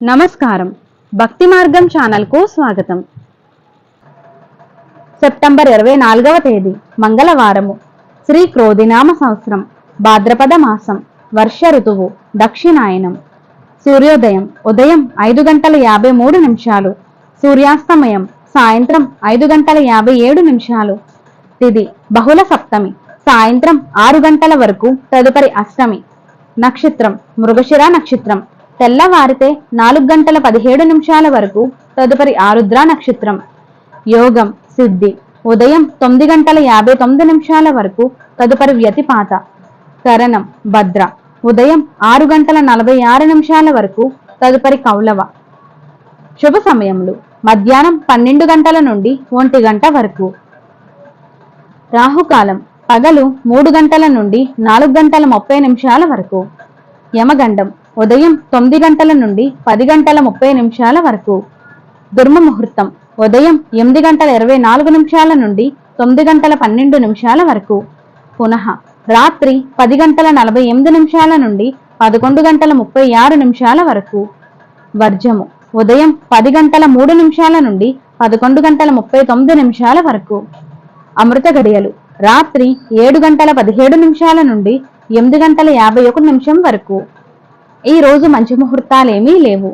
నమస్కారం. భక్తి మార్గం ఛానల్కు స్వాగతం. సెప్టెంబర్ ఇరవై నాలుగవ తేదీ మంగళవారము. శ్రీ క్రోధినామ సంవత్సరం భాద్రపద మాసం వర్ష ఋతువు దక్షిణాయనం. సూర్యోదయం ఉదయం ఐదు గంటల యాభై మూడు నిమిషాలు. సూర్యాస్తమయం సాయంత్రం ఐదు గంటల యాభై ఏడు నిమిషాలు. తిది బహుళ సప్తమి సాయంత్రం ఆరు గంటల వరకు తదుపరి అష్టమి. నక్షత్రం మృగశిర నక్షత్రం తెల్లవారితే నాలుగు గంటల పదిహేడు నిమిషాల వరకు తదుపరి ఆరుద్ర నక్షత్రం. యోగం సిద్ధి ఉదయం తొమ్మిది గంటల యాభై తొమ్మిది నిమిషాల వరకు తదుపరి వ్యతిపాత. కరణం భద్ర ఉదయం ఆరు గంటల నలభై ఆరు నిమిషాల వరకు తదుపరి కౌలవ. శుభ సమయములు. మధ్యాహ్నం పన్నెండు గంటల నుండి ఒంటి గంట వరకు. రాహుకాలం పగలు మూడు గంటల నుండి నాలుగు గంటల ముప్పై నిమిషాల వరకు. యమగండం ఉదయం తొమ్మిది గంటల నుండి పది గంటల ముప్పై నిమిషాల వరకు. దుర్మ ముహూర్తం. ఉదయం ఎనిమిది గంటల ఇరవై నాలుగు నిమిషాల నుండి తొమ్మిది గంటల పన్నెండు నిమిషాల వరకు. పునః. రాత్రి పది గంటల నలభై ఎనిమిది నిమిషాల నుండి పదకొండు గంటల ముప్పై ఆరు నిమిషాల వరకు. వర్జము. ఉదయం పది గంటల మూడు నిమిషాల నుండి పదకొండు గంటల ముప్పై తొమ్మిది నిమిషాల వరకు. అమృత గడియలు. రాత్రి ఏడు గంటల పదిహేడు నిమిషాల నుండి ఎనిమిది గంటల యాభై ఒక నిమిషం వరకు. ఈరోజు మంచి ముహూర్తాలేమీ లేవు.